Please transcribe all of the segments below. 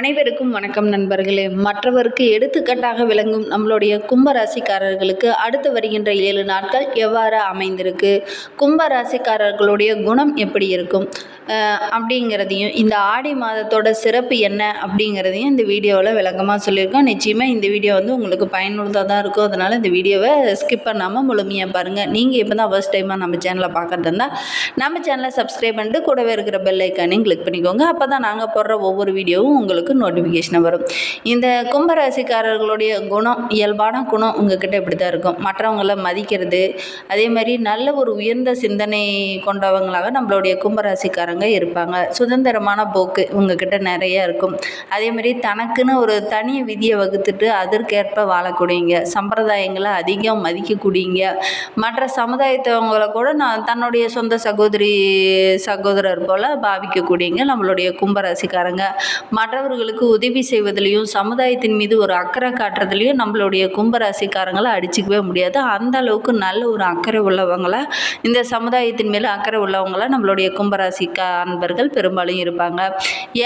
அனைவருக்கும் வணக்கம் நண்பர்களே. மற்றவருக்கு எடுத்துக்கட்டாக விளங்கும் நம்மளுடைய கும்ப ராசிக்காரர்களுக்கு அடுத்து வருகின்ற ஏழு நாட்கள் எவ்வாறு அமைந்திருக்கு? கும்பராசிக்காரர்களுடைய குணம் எப்படி இருக்கும்? அப்படிங்கிறதையும் இந்த ஆடி மாதத்தோட சிறப்பு என்ன அப்படிங்கிறதையும் இந்த வீடியோவில் விளக்கமாக சொல்லியிருக்கோம். நிச்சயமாக இந்த வீடியோ வந்து உங்களுக்கு பயனுள்ளதாக தான் இருக்கும். அதனால் இந்த வீடியோவை ஸ்கிப் பண்ணாமல் முழுமையாக பாருங்கள் நீங்கள் இப்போ தான் ஃபர்ஸ்ட் டைமாக நம்ம சேனலை பார்க்குறதுனா இருந்தால் நம்ம சேனலை சப்ஸ்கிரைப் பண்ணிட்டு கூடவே இருக்கிற பெல் ஐக்கானையும் கிளிக் பண்ணிக்கோங்க. அப்போ தான் நாங்கள் போடுற ஒவ்வொரு வீடியோவும் உங்களுக்கு நோட்டிஃபிகேஷன் வரும். இந்த கும்பராசிக்காரர்களுடைய குணம் இயல்பான குணம் உங்ககிட்ட இப்படி தான் இருக்கும். மற்றவங்கள மதிக்கிறது அதே மாதிரி நல்ல ஒரு உயர்ந்த சிந்தனை கொண்டவங்களாக நம்மளுடைய கும்பராசிக்காரங்க இருப்பாங்க. சுதந்திரமான போக்கு உங்ககிட்ட நிறைய இருக்கும். அதே மாதிரி தனக்குன்னு ஒரு தனி விதியை வகுத்துட்டு அதற்கேற்ப வாழக்கூடியங்க சம்பிரதாயங்களை அதிகம் மதிக்கக்கூடியங்க மற்ற சமுதாயத்தவங்களை கூட நான் தன்னுடைய சொந்த சகோதரி சகோதரர் போல் பாவிக்கக்கூடியங்க நம்மளுடைய கும்பராசிக்காரங்க. மற்றவர்கள் மற்றவர்களுக்கு உதவி செய்வதிலையும் சமுதாயத்தின் மீது ஒரு அக்கறை காட்டுறதுலையும் நம்மளுடைய கும்பராசிக்காரங்களை அடிச்சிக்கவே முடியாது. அந்த அளவுக்கு நல்ல ஒரு அக்கறை உள்ளவங்களை இந்த சமுதாயத்தின் மேலே அக்கறை உள்ளவங்களா நம்மளுடைய கும்பராசிக்கா அன்பர்கள் பெரும்பாலும் இருப்பாங்க.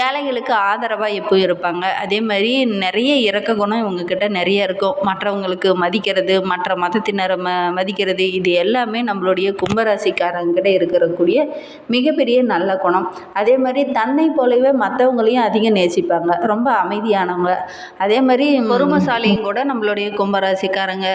ஏழைகளுக்கு ஆதரவாக எப்போ இருப்பாங்க. அதே மாதிரி நிறைய இறக்க குணம் இவங்கக்கிட்ட நிறைய இருக்கும். மற்றவங்களுக்கு மதிக்கிறது மற்ற மதத்தினரை ம மதிக்கிறது இது எல்லாமே நம்மளுடைய கும்பராசிக்காரங்கிட்ட இருக்கக்கூடிய மிகப்பெரிய நல்ல குணம். அதே மாதிரி தன்னை போலவே மற்றவங்களையும் அதிகம் நேசிப்பாங்க. ரொம்ப அமைதியானவங்க. அதே மாதிரி பொறுமசாலியும் கூட நம்மளுடைய கும்பராசிக்காரங்க.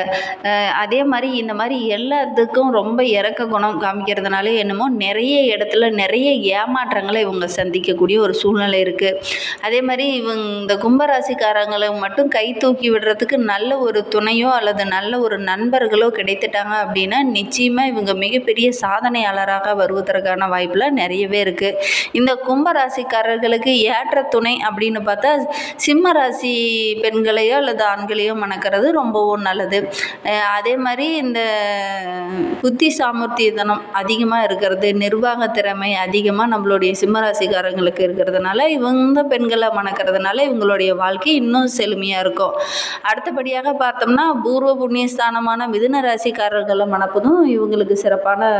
அதே மாதிரி இந்த மாதிரி எல்லாத்துக்கும் ரொம்ப இறக்க குணம் காமிக்கிறதுனால என்னமோ நிறைய இடத்துல நிறைய ஏமாற்றங்களை இவங்க சந்திக்கக்கூடிய ஒரு சூழ்நிலை இருக்குது அதே மாதிரி இவங்க இந்த கும்பராசிக்காரங்களை மட்டும் கை தூக்கி விடுறதுக்கு நல்ல ஒரு துணையோ அல்லது நல்ல ஒரு நண்பர்களோ கிடைத்துட்டாங்க அப்படின்னா நிச்சயமாக இவங்க மிகப்பெரிய சாதனையாளராக வருவதற்கான வாய்ப்புலாம் நிறையவே இருக்குது இந்த கும்பராசிக்காரர்களுக்கு ஏற்ற துணை அப்படின்னு பார்த்தா சிம்ம ராசி பெண்களையோ அல்லது ஆண்களையோ மணக்கிறது ரொம்பவும் நல்லது. அதே மாதிரி இந்த புத்தி சாமர்த்தியத்தனம் அதிகமாக இருக்கிறது நிர்வாக திறமை அதிகமாக நம்மளுடைய சிம்மராசிக்காரங்களுக்கு இருக்கிறதுனால இவங்க பெண்களை மணக்கிறதுனால இவங்களுடைய வாழ்க்கை இன்னும் செழுமையாக இருக்கும். அடுத்தபடியாக பார்த்தோம்னா பூர்வ புண்ணியஸ்தானமான மிதுன ராசிக்காரர்களை மணப்பதும் இவங்களுக்கு சிறப்பான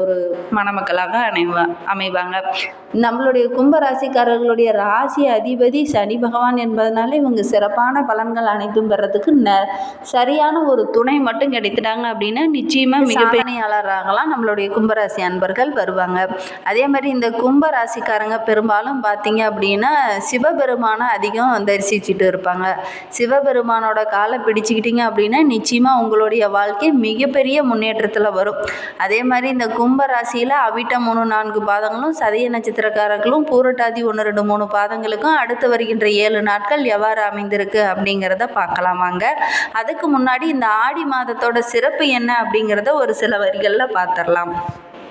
ஒரு மணமக்களாக அமைவா அமைவாங்க. நம்மளுடைய கும்ப ராசிக்காரர்களுடைய ராசி அதிபதி சனி பகவான் என்பதனால இவங்க சிறப்பான பலன்கள் அனைத்தும் பெறத்துக்கு ந சரியான ஒரு துணை மட்டும் கிடைத்துட்டாங்க அப்படின்னா நிச்சயமாக மிகப்பெரியாளராகலாம் நம்மளுடைய கும்பராசி அன்பர்கள் வருவாங்க. அதே மாதிரி இந்த கும்ப ராசிக்காரங்க பெரும்பாலும் பார்த்தீங்க அப்படின்னா சிவபெருமானை அதிகம் தரிசிச்சுட்டு இருப்பாங்க. சிவபெருமானோட காலை பிடிச்சிக்கிட்டீங்க அப்படின்னா நிச்சயமாக உங்களுடைய வாழ்க்கை மிகப்பெரிய முன்னேற்றத்தில் வரும். அதே மாதிரி இந்த கும்ப ராசியில் அவிட்டம் மூணு நான்கு பாதங்களும் சதய நட்சத்திரக்காரர்களும் பூரட்டாதி ஒன்று ரெண்டு மூணு பாதங்களுக்கும் அடுத்து வருகின்ற ஏழு நாட்கள் எவ்வாறு அமைந்திருக்கு அப்படிங்கிறத பார்க்கலாம் வாங்க. அதுக்கு முன்னாடி இந்த ஆடி மாதத்தோட சிறப்பு என்ன அப்படிங்கிறத ஒரு சில வரிகளில் பார்த்துடலாம்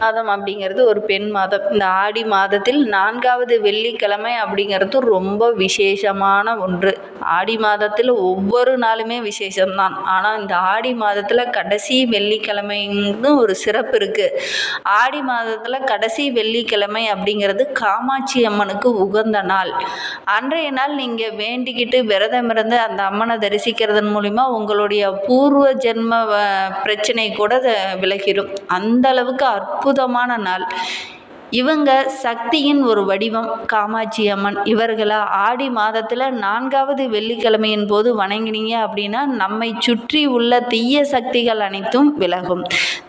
மாதம் அப்படிங்கிறது ஒரு பெண் மாதம். இந்த ஆடி மாதத்தில் நான்காவது வெள்ளிக்கிழமை அப்படிங்கிறது ரொம்ப விசேஷமான ஒன்று. ஆடி மாதத்தில் ஒவ்வொரு நாளுமே விசேஷம்தான். ஆனால் இந்த ஆடி மாதத்தில் கடைசி வெள்ளிக்கிழமைன்னு ஒரு சிறப்பு இருக்குது ஆடி மாதத்தில் கடைசி வெள்ளிக்கிழமை அப்படிங்கிறது காமாட்சி அம்மனுக்கு உகந்த நாள். அன்றைய நாள் நீங்கள் வேண்டிக்கிட்டு விரதம் இருந்து அந்த அம்மனை தரிசிக்கிறதன் மூலிமா உங்களுடைய பூர்வ ஜென்ம பிரச்சனை கூட விலகிடும் அந்த அளவுக்கு அற்புதமான நாள். இவங்க சக்தியின் ஒரு வடிவம். காமாட்சி அம்மன் இவர்களை ஆடி மாதத்தில் நான்காவது வெள்ளிக்கிழமையின் போது வணங்கினீங்க அப்படின்னா நம்மை சுற்றி உள்ள தீய சக்திகள் அனைத்தும் விலகும்.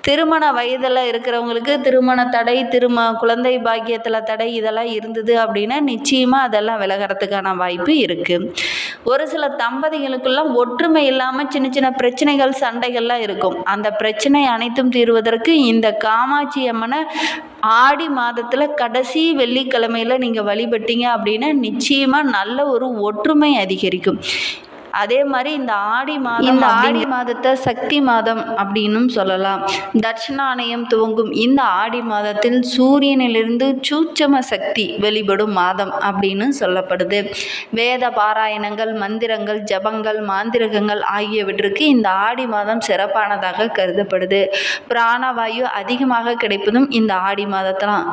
திருமண வயதில் இருக்கிறவங்களுக்கு திருமண தடை திரும குழந்தை பாக்கியத்தில் தடை இதெல்லாம் இருந்தது அப்படின்னா நிச்சயமாக அதெல்லாம் விலகிறதுக்கான வாய்ப்பு இருக்குது ஒரு சில தம்பதிகளுக்கெல்லாம் ஒற்றுமை இல்லாமல் சின்ன சின்ன பிரச்சனைகள் சண்டைகள்லாம் இருக்கும். அந்த பிரச்சனை அனைத்தும் தீர்வதற்கு இந்த காமாட்சி அம்மனை ஆடி மாதத்தில் கடைசி வெள்ளிக்கிழமையில் நீங்கள் வழிபட்டீங்க அப்படின்னா நிச்சயமாக நல்ல ஒரு ஒற்றுமை அதிகரிக்கும். அதே மாதிரி இந்த ஆடி மாதம் இந்த ஆடி மாதத்தை சக்தி மாதம் அப்படின்னும் சொல்லலாம். தட்சிணாயனம் துவங்கும் இந்த ஆடி மாதத்தில் சூரியனிலிருந்து சூட்சம சக்தி வெளிப்படும் மாதம் அப்படின்னு சொல்லப்படுது. வேத பாராயணங்கள் மந்திரங்கள் ஜபங்கள் மாந்திரகங்கள் ஆகியவற்றுக்கு இந்த ஆடி மாதம் சிறப்பானதாக கருதப்படுது. பிராணவாயு அதிகமாக கிடைப்பதும் இந்த ஆடி மாதத்தான்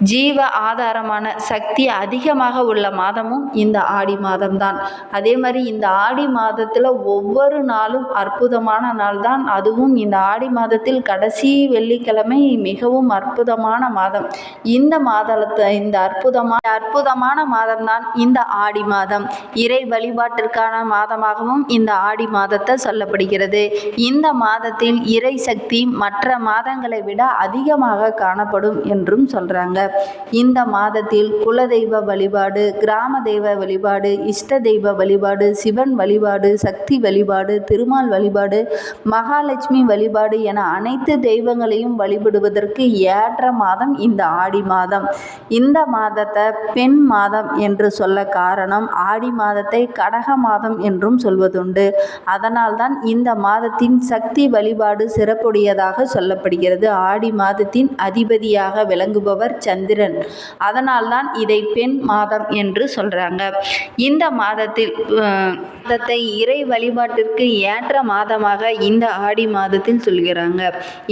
ஜீவ ஆதாரமான சக்தி அதிகமாக உள்ள மாதமும் இந்த ஆடி மாதம்தான். அதே மாதிரி இந்த ஆடி மாதத்தில் ஒவ்வொரு நாளும் அற்புதமான நாள் தான் அதுவும் இந்த ஆடி மாதத்தில் கடைசி வெள்ளிக்கிழமை மிகவும் அற்புதமான மாதம். இந்த மாதத்தை இந்த அற்புதமான அற்புதமான மாதம்தான் இந்த ஆடி மாதம். இறை வழிபாட்டிற்கான மாதமாகவும் இந்த ஆடி மாதத்தை சொல்லப்படுகிறது. இந்த மாதத்தில் இறை சக்தி மற்ற மாதங்களை விட அதிகமாக காணப்படும் என்றும் சொல்கிறாங்க இந்த மாதத்தில் குலதெய்வ வழிபாடு கிராம தெய்வ வழிபாடு இஷ்ட தெய்வ வழிபாடு சிவன் வழிபாடு சக்தி வழிபாடு திருமால் வழிபாடு மகாலட்சுமி வழிபாடு என அனைத்து தெய்வங்களையும் வழிபடுவதற்கு ஏற்ற மாதம் இந்த ஆடி மாதம். இந்த மாதத்தை பெண் மாதம் என்று சொல்ல காரணம் ஆடி மாதத்தை கடக மாதம் என்றும் சொல்வதுண்டு. அதனால்தான் இந்த மாதத்தின் சக்தி வழிபாடு சிறப்புடையதாக சொல்லப்படுகிறது. ஆடி மாதத்தின் அதிபதியாக விளங்குபவர் சந்திரன். அதனால்தான் இதை பெண் மாதம் என்று சொல்கிறாங்க இந்த மாதத்தில் மாதத்தை இறை வழிபாட்டிற்கு ஏற்ற மாதமாக இந்த ஆடி மாதத்தில் சொல்கிறாங்க.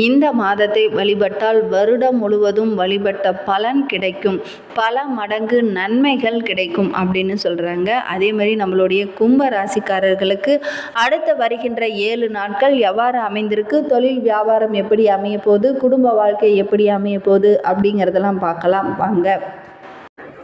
இந்த மாதத்தை வழிபட்டால் வருடம் முழுவதும் வழிபட்ட பலன் கிடைக்கும். பல மடங்கு நன்மைகள் கிடைக்கும் அப்படின்னு சொல்கிறாங்க அதே மாதிரி நம்மளுடைய கும்ப ராசிக்காரர்களுக்கு அடுத்து வருகின்ற ஏழு நாட்கள் எவ்வாறு அமைந்திருக்கு? தொழில் வியாபாரம் எப்படி அமைய போகுது? குடும்ப வாழ்க்கை எப்படி அமைய போகுது? அப்படிங்கிறதெல்லாம் பார்க்கலாம். வாங்க.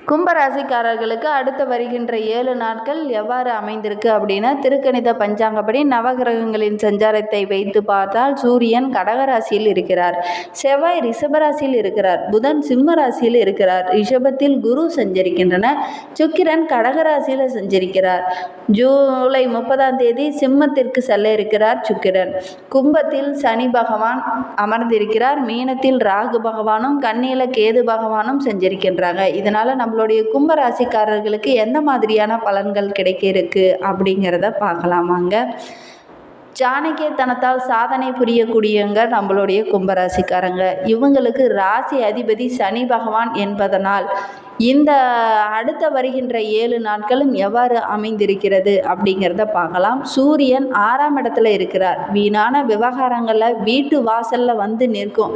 கும்பராசிக்காரர்களுக்கு அடுத்து வருகின்ற ஏழு நாட்கள் எவ்வாறு அமைந்திருக்கு அப்படின்னா திருக்கணித பஞ்சாங்கப்படி நவகிரகங்களின் சஞ்சாரத்தை வைத்து பார்த்தால் சூரியன் கடகராசியில் இருக்கிறார். செவ்வாய் ரிஷபராசியில் இருக்கிறார். புதன் சிம்ம ராசியில் இருக்கிறார். ரிஷபத்தில் குரு சஞ்சரிக்கின்றன சுக்கிரன் கடகராசியில் சஞ்சரிக்கிறார். ஜூலை முப்பதாம் தேதி சிம்மத்திற்கு செல்ல இருக்கிறார் சுக்கிரன். கும்பத்தில் சனி பகவான் அமர்ந்திருக்கிறார். மீனத்தில் ராகு பகவானும் கண்ணியில கேது பகவானும் சஞ்சரிக்கின்றாங்க. இதனால் நம்மளுடைய கும்பராசிக்காரர்களுக்கு எந்த மாதிரியான பலன்கள் கிடைக்க இருக்கு அப்படிங்கிறத பார்க்கலாமாங்க. ஜானகியத்தனத்தால் சாதனை புரியக்கூடியவங்க நம்மளுடைய கும்பராசிக்காரங்க. இவங்களுக்கு ராசி அதிபதி சனி பகவான் என்பதனால் இந்த அடுத்த வருகின்ற ஏழு நாட்களும் எவ்வாறு அமைந்திருக்கிறது அப்படிங்கிறத பார்க்கலாம். சூரியன் ஆறாம் இடத்துல இருக்கிறார். வீணான விவகாரங்களில் வீட்டு வாசலில் வந்து நிற்கும்.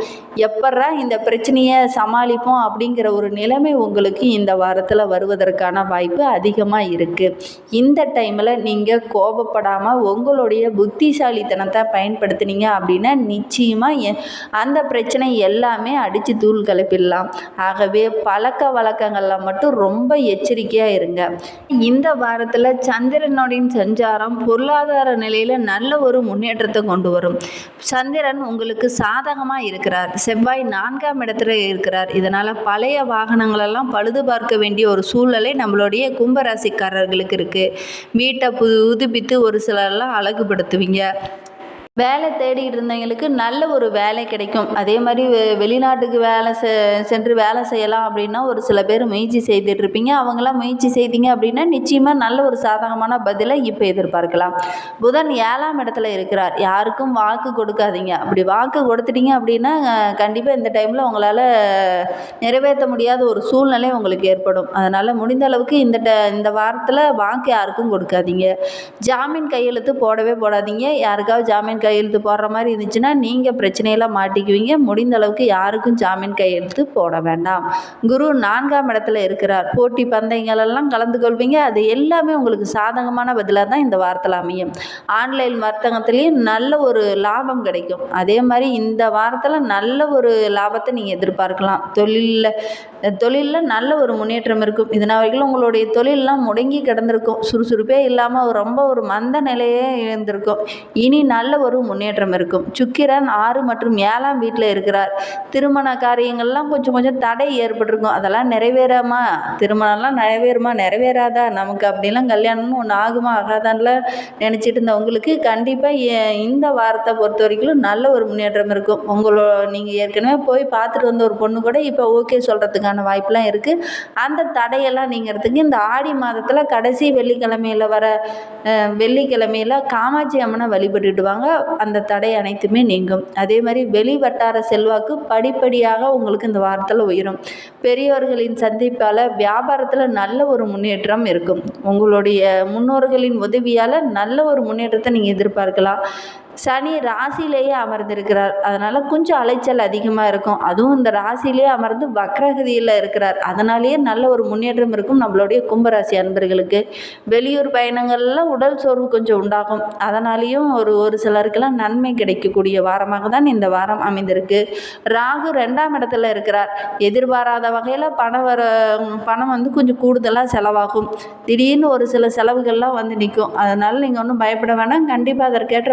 எப்பட்றா இந்த பிரச்சனையை சமாளிப்போம் அப்படிங்கிற ஒரு நிலைமை உங்களுக்கு இந்த வாரத்தில் வருவதற்கான வாய்ப்பு அதிகமாக இருக்குது இந்த டைமில் நீங்கள் கோபப்படாமல் உங்களுடைய புத்திசாலித்தனத்தை பயன்படுத்தினீங்க அப்படின்னா நிச்சயமாக அந்த பிரச்சனை எல்லாமே அடித்து தூள் கிளப்பிடலாம் ஆகவே பழக்க வழக்கங்கள் நேரங்களில் மட்டும் ரொம்ப எச்சரிக்கையாக இருங்க. இந்த வாரத்தில் சந்திரனுடைய சஞ்சாரம் பொருளாதார நிலையில் நல்ல ஒரு முன்னேற்றத்தை கொண்டு வரும். சந்திரன் உங்களுக்கு சாதகமாக இருக்கிறார். செவ்வாய் நான்காம் இடத்துல இருக்கிறார். இதனால் பழைய வாகனங்களெல்லாம் பழுது பார்க்க வேண்டிய ஒரு சூழ்நிலை நம்மளுடைய கும்பராசிக்காரர்களுக்கு இருக்குது வீட்டை புது புதுப்பித்து ஒரு சிலர்லாம் அழகுபடுத்துவீங்க. வேலை தேடிட்டு இருந்தவங்களுக்கு நல்ல ஒரு வேலை கிடைக்கும். அதே மாதிரி வெ வெளிநாட்டுக்கு வேலை செ சென்று வேலை செய்யலாம் அப்படின்னா ஒரு சில பேர் முயற்சி செய்துட்டு இருப்பீங்க. அவங்களாம் முயற்சி செய்தீங்க அப்படின்னா நிச்சயமாக நல்ல ஒரு சாதகமான பதிலை இப்போ எதிர்பார்க்கலாம். புதன் ஏழாம் இடத்துல இருக்கிறார். யாருக்கும் வாக்கு கொடுக்காதீங்க. அப்படி வாக்கு கொடுத்துட்டீங்க அப்படின்னா கண்டிப்பாக இந்த டைமில் உங்களால் நிறைவேற்ற முடியாத ஒரு சூழ்நிலை உங்களுக்கு ஏற்படும். அதனால் முடிந்த அளவுக்கு இந்த ட இந்த வாரத்தில் வாக்கு யாருக்கும் கொடுக்காதீங்க. ஜாமீன் கையெழுத்து போடவே போடாதீங்க. யாருக்காவது ஜாமீன் கையெழுத்து போடுற மாதிரி இருந்துச்சுன்னா நீங்கள் பிரச்சனையெல்லாம் மாட்டிக்குவீங்க. முடிந்த அளவுக்கு யாருக்கும் ஜாமீன் கையெழுத்து போட வேண்டாம். குரு நான்காம் இடத்துல இருக்கிறார். போட்டி பந்தயங்களெல்லாம் கலந்து கொள்வீங்க. அது எல்லாமே உங்களுக்கு சாதகமான பதிலாக தான் இந்த வாரத்தில் அமையும். ஆன்லைன் வர்த்தகத்துலேயும் நல்ல ஒரு லாபம் கிடைக்கும். அதே மாதிரி இந்த வாரத்தில் நல்ல ஒரு லாபத்தை நீங்கள் எதிர்பார்க்கலாம். தொழிலில் தொழிலில் நல்ல ஒரு முன்னேற்றம் இருக்கும். இதனால் வரைக்கும் உங்களுடைய தொழிலெலாம் முடங்கி கிடந்திருக்கும். சுறுசுறுப்பே இல்லாமல் ரொம்ப ஒரு மந்த நிலையே இருந்திருக்கும். இனி நல்ல ஒரு முன்னேற்றம் இருக்கும். சுக்கிரன் ஆறு மற்றும் ஏழாம் வீட்டில் இருக்கிறார். திருமண காரியங்கள்லாம் கொஞ்சம் கொஞ்சம் தடை ஏற்பட்டிருக்கும். அதெல்லாம் நிறைவேறாமா? திருமணம்லாம் நிறைவேறுமா? நிறைவேறாதா? நமக்கு அப்படிலாம் கல்யாணம்னு ஒன்று ஆகுமா? ஆகாதான்ல நினச்சிட்டு இருந்தவங்களுக்கு கண்டிப்பாக இந்த வாரத்தை பொறுத்த வரைக்கும் நல்ல ஒரு முன்னேற்றம் இருக்கும். உங்களோ நீங்கள் ஏற்கனவே போய் பார்த்துட்டு வந்த ஒரு பொண்ணு கூட இப்போ ஓகே சொல்கிறதுக்கான வாய்ப்பெலாம் இருக்குது அந்த தடையெல்லாம் நீங்கிறதுக்கு இந்த ஆடி மாதத்தில் கடைசி வெள்ளிக்கிழமையில் வர வெள்ளிக்கிழமையில் வெள்ளிக்கிழமையில காமாட்சி அம்மனை வழிபட்டுட்டு வாங்க. அந்த தடை அனைத்துமே நீங்கும். அதே மாதிரி வெளி வட்டார செல்வாக்கு படிப்படியாக உங்களுக்கு இந்த வாரத்தில் உயரும். பெரியவர்களின் சந்திப்பால் வியாபாரத்தில் நல்ல ஒரு முன்னேற்றம் இருக்கும். உங்களுடைய முன்னோர்களின் உதவியால் நல்ல ஒரு முன்னேற்றத்தை நீங்கள் எதிர்பார்க்கலாம். சனி ராசியிலேயே அமர்ந்திருக்கிறார். அதனால் கொஞ்சம் அலைச்சல் அதிகமாக இருக்கும். அதுவும் இந்த ராசிலேயே அமர்ந்து வக்ரகதியில் இருக்கிறார். அதனாலேயே நல்ல ஒரு முன்னேற்றம் இருக்கும் நம்மளுடைய கும்பராசி அன்பர்களுக்கு. வெளியூர் பயணங்களில் உடல் சோர்வு கொஞ்சம் உண்டாகும். அதனாலேயும் ஒரு ஒரு சிலருக்கெல்லாம் நன்மை கிடைக்கக்கூடிய வாரமாக தான் இந்த வாரம் அமைந்திருக்கு. ராகு ரெண்டாம் இடத்துல இருக்கிறார். எதிர்பாராத வகையில் பணம் வர பணம் வந்து கொஞ்சம் கூடுதலாக செலவாகும். திடீர்னு ஒரு சில செலவுகள்லாம் வந்து நிற்கும். அதனால் நீங்கள் ஒன்றும் பயப்பட வேணாம். கண்டிப்பாக அதற்கேற்ற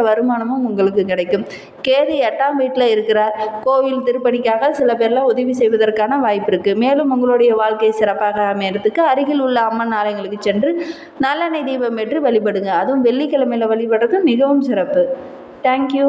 வருமானமும் உங்களுக்கு கிடைக்கும். கேது எட்டாம் வீட்டில் இருக்கிறார். கோவில் திருப்பணிக்காக சில பேர்லாம் உதவி செய்வதற்கான வாய்ப்பு இருக்குது மேலும் உங்களுடைய வாழ்க்கை சிறப்பாக அமையறதுக்கு அருகில் உள்ள அம்மன் ஆலயங்களுக்கு சென்று நல்லெண்ணெய் தீபம் ஏற்று வழிபடுங்க. அதுவும் வெள்ளிக்கிழமையில் வழிபடுறது மிகவும் சிறப்பு. தேங்க்யூ